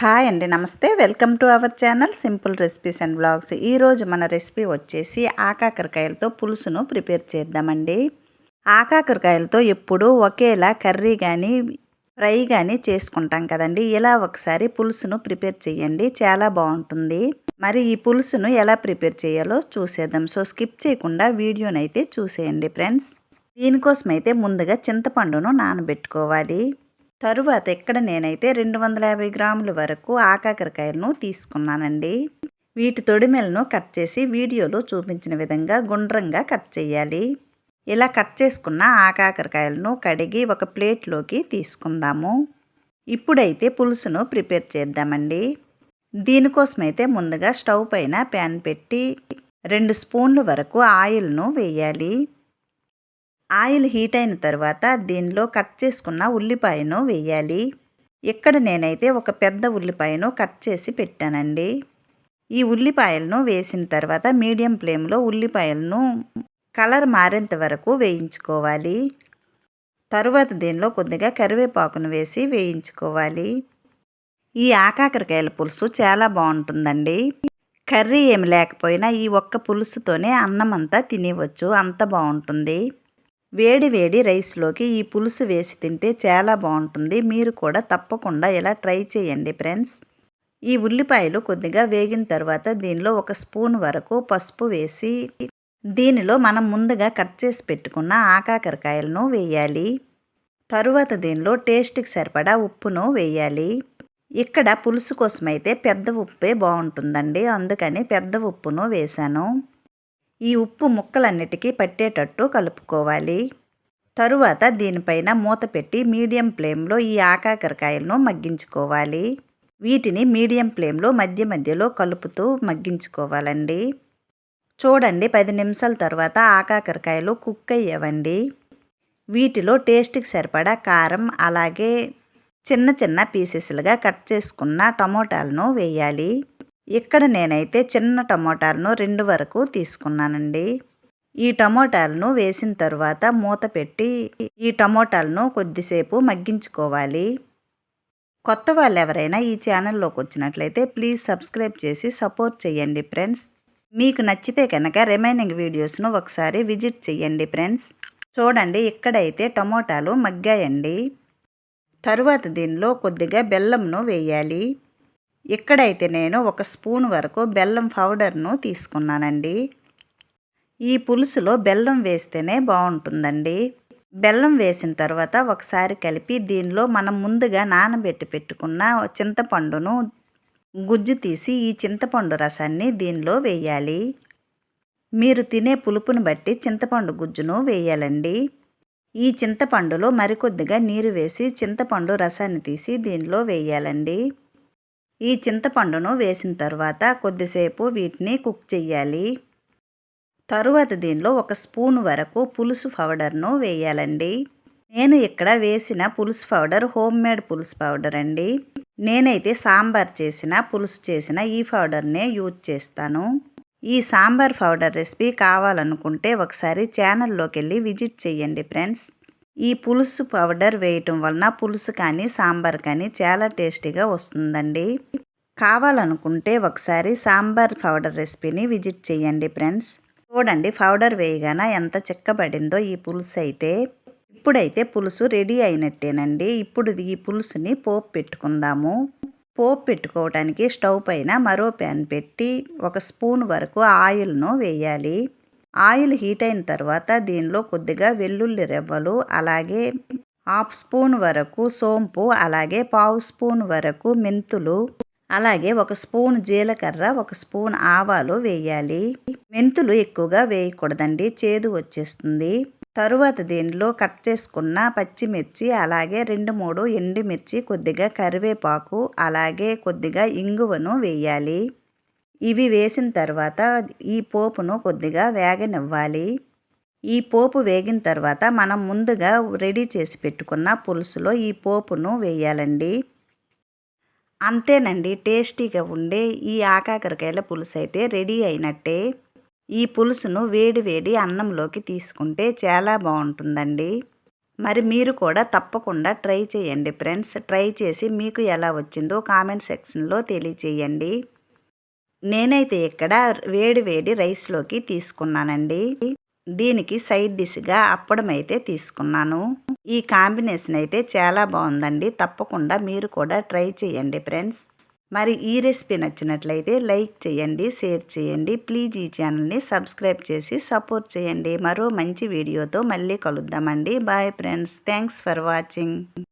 Hi అండి నమస్తే. Welcome to our channel simple recipes and blogs ఈరోజు మన రెసిపీ వచ్చేసి ఆకాకరకాయలతో పులుసును ప్రిపేర్ చేద్దామండి. ఆకాకరకాయలతో ఎప్పుడు ఒకేలా కర్రీ కానీ ఫ్రై కానీ చేసుకుంటాం కదండి. ఇలా ఒకసారి పులుసును ప్రిపేర్ చేయండి చాలా బాగుంటుంది. మరి ఈ పులుసును ఎలా ప్రిపేర్ చేయాలో చూసేద్దాం. సో స్కిప్ చేయకుండా వీడియోనైతే చూసేయండి ఫ్రెండ్స్. దీనికోసమైతే ముందుగా చింతపండును నానబెట్టుకోవాలి. తరువాత ఇక్కడ నేనైతే రెండు వందల యాభై గ్రాముల వరకు ఆకాకరకాయలను తీసుకున్నానండి. వీటి తొడిమెలను కట్ చేసి వీడియోలో చూపించిన విధంగా గుండ్రంగా కట్ చేయాలి. ఇలా కట్ చేసుకున్న ఆకాకరకాయలను కడిగి ఒక ప్లేట్లోకి తీసుకుందాము. ఇప్పుడైతే పులుసును ప్రిపేర్ చేద్దామండి. దీనికోసమైతే ముందుగా స్టవ్ పైన ప్యాన్ పెట్టి రెండు స్పూన్ల వరకు ఆయిల్ను వేయాలి. ఆయిల్ హీట్ అయిన తర్వాత దీనిలో కట్ చేసుకున్న ఉల్లిపాయను వేయాలి. ఇక్కడ నేనైతే ఒక పెద్ద ఉల్లిపాయను కట్ చేసి పెట్టానండి. ఈ ఉల్లిపాయలను వేసిన తర్వాత మీడియం ఫ్లేమ్లో ఉల్లిపాయలను కలర్ మారేంత వరకు వేయించుకోవాలి. తరువాత దీనిలో కొద్దిగా కరివేపాకును వేసి వేయించుకోవాలి. ఈ ఆకాకరకాయల పులుసు చాలా బాగుంటుందండి. కర్రీ ఏమి లేకపోయినా ఈ ఒక్క పులుసుతోనే అన్నం అంతా తినేవచ్చు. అంత బాగుంటుంది. వేడి వేడి రైస్లోకి ఈ పులుసు వేసి తింటే చాలా బాగుంటుంది. మీరు కూడా తప్పకుండా ఇలా ట్రై చేయండి ఫ్రెండ్స్. ఈ ఉల్లిపాయలు కొద్దిగా వేగిన తర్వాత దీనిలో ఒక స్పూన్ వరకు పసుపు వేసి దీనిలో మనం ముందుగా కట్ చేసి పెట్టుకున్న ఆకాకరకాయలను వేయాలి. తరువాత దీనిలో టేస్ట్కి సరిపడా ఉప్పును వేయాలి. ఇక్కడ పులుసు కోసమైతే పెద్ద ఉప్పే బాగుంటుందండి. అందుకని పెద్ద ఉప్పును వేశాను. ఈ ఉప్పు ముక్కలన్నిటికీ పట్టేటట్టు కలుపుకోవాలి. తరువాత దీనిపైన మూత పెట్టి మీడియం ఫ్లేమ్లో ఈ ఆకాకరకాయలను మగ్గించుకోవాలి. వీటిని మీడియం ఫ్లేమ్లో మధ్య మధ్యలో కలుపుతూ మగ్గించుకోవాలండి. చూడండి పది నిమిషాల తర్వాత ఆకాకరకాయలు కుక్ అయ్యవండి. వీటిలో టేస్ట్కి సరిపడా కారం అలాగే చిన్న చిన్న పీసెస్లుగా కట్ చేసుకున్న టమోటాలను వేయాలి. ఇక్కడ నేనైతే చిన్న టమోటాలను రెండు వరకు తీసుకున్నానండి. ఈ టమోటాలను వేసిన తర్వాత మూత పెట్టి ఈ టమోటాలను కొద్దిసేపు మగ్గించుకోవాలి. కొత్త వాళ్ళు ఎవరైనా ఈ ఛానల్లోకి వచ్చినట్లయితే ప్లీజ్ సబ్స్క్రైబ్ చేసి సపోర్ట్ చేయండి ఫ్రెండ్స్. మీకు నచ్చితే కనుక రిమైనింగ్ వీడియోస్ను ఒకసారి విజిట్ చేయండి ఫ్రెండ్స్. చూడండి ఇక్కడైతే టమోటాలు మగ్గాయండి. తరువాత దీనిలో కొద్దిగా బెల్లంను వేయాలి. ఇక్కడైతే నేను ఒక స్పూన్ వరకు బెల్లం పౌడర్ను తీసుకున్నానండి. ఈ పులుసులో బెల్లం వేస్తేనే బాగుంటుందండి. బెల్లం వేసిన తర్వాత ఒకసారి కలిపి దీనిలో మనం ముందుగా నానబెట్టి పెట్టుకున్న చింతపండును గుజ్జు తీసి ఈ చింతపండు రసాన్ని దీనిలో వేయాలి. మీరు తినే పులుపుని బట్టి చింతపండు గుజ్జును వేయాలండి. ఈ చింతపండులో మరికొద్దిగా నీరు వేసి చింతపండు రసాన్ని తీసి దీనిలో వేయాలండి. ఈ చింతపండును వేసిన తర్వాత కొద్దిసేపు వీటిని కుక్ చేయాలి తరువాత దీనిలో ఒక స్పూన్ వరకు పులుసు పౌడర్ను వేయాలండి. నేను ఇక్కడ వేసిన పులుసు పౌడర్ హోమ్ మేడ్ పులుసు పౌడర్ అండి. నేనైతే సాంబార్ చేసిన పులుసు చేసిన ఈ పౌడర్నే యూజ్ చేస్తాను. ఈ సాంబార్ పౌడర్ రెసిపీ కావాలనుకుంటే ఒకసారి ఛానల్లోకి వెళ్ళి విజిట్ చేయండి ఫ్రెండ్స్. ఈ పులుసు పౌడర్ వేయటం వలన పులుసు కానీ సాంబార్ కానీ చాలా టేస్టీగా వస్తుందండి. కావాలనుకుంటే ఒకసారి సాంబార్ పౌడర్ రెసిపీని విజిట్ చేయండి ఫ్రెండ్స్. చూడండి పౌడర్ వేయగానే ఎంత చిక్కబడిందో ఈ పులుసు అయితే. ఇప్పుడైతే పులుసు రెడీ అయినట్టేనండి. ఇప్పుడు ఈ పులుసుని పోపు పెట్టుకుందాము. పోపు పెట్టుకోవడానికి స్టవ్ పైన మరో ప్యాన్ పెట్టి ఒక స్పూన్ వరకు ఆయిల్ను వేయాలి. ఆయిల్ హీట్ అయిన తర్వాత దీనిలో కొద్దిగా వెల్లుల్లి రెవ్వలు అలాగే హాఫ్ స్పూన్ వరకు సోంపు అలాగే పావు స్పూన్ వరకు మెంతులు అలాగే ఒక స్పూన్ జీలకర్ర ఒక స్పూన్ ఆవాలు వేయాలి. మెంతులు ఎక్కువగా వేయకూడదండి చేదు వచ్చేస్తుంది. తరువాత దీనిలో కట్ చేసుకున్న పచ్చిమిర్చి అలాగే రెండు మూడు ఎండుమిర్చి కొద్దిగా కరివేపాకు అలాగే కొద్దిగా ఇంగువను వేయాలి. ఇవి వేసిన తర్వాత ఈ పోపును కొద్దిగా వేగనివ్వాలి. ఈ పోపు వేగిన తర్వాత మనం ముందుగా రెడీ చేసి పెట్టుకున్న పులుసులో ఈ పోపును వేయాలండి. అంతేనండి టేస్టీగా ఉండే ఈ ఆకాకరకాయల పులుసు అయితే రెడీ అయినట్టే. ఈ పులుసును వేడి వేడి అన్నంలోకి తీసుకుంటే చాలా బాగుంటుందండి. మరి మీరు కూడా తప్పకుండా ట్రై చేయండి ఫ్రెండ్స్. ట్రై చేసి మీకు ఎలా వచ్చిందో కామెంట్ సెక్షన్లో తెలియచేయండి. నేనైతే ఇక్కడ వేడి వేడి రైస్లోకి తీసుకున్నానండి. దీనికి సైడ్ డిష్గా అప్పడం అయితే తీసుకున్నాను. ఈ కాంబినేషన్ అయితే చాలా బాగుందండి. తప్పకుండా మీరు కూడా ట్రై చేయండి ఫ్రెండ్స్. మరి ఈ రెసిపీ నచ్చినట్లయితే లైక్ చేయండి షేర్ చేయండి. ప్లీజ్ ఈ ఛానల్ని సబ్స్క్రైబ్ చేసి సపోర్ట్ చేయండి. మరో మంచి వీడియోతో మళ్ళీ కలుద్దామండి. Bye friends. Thanks for watching.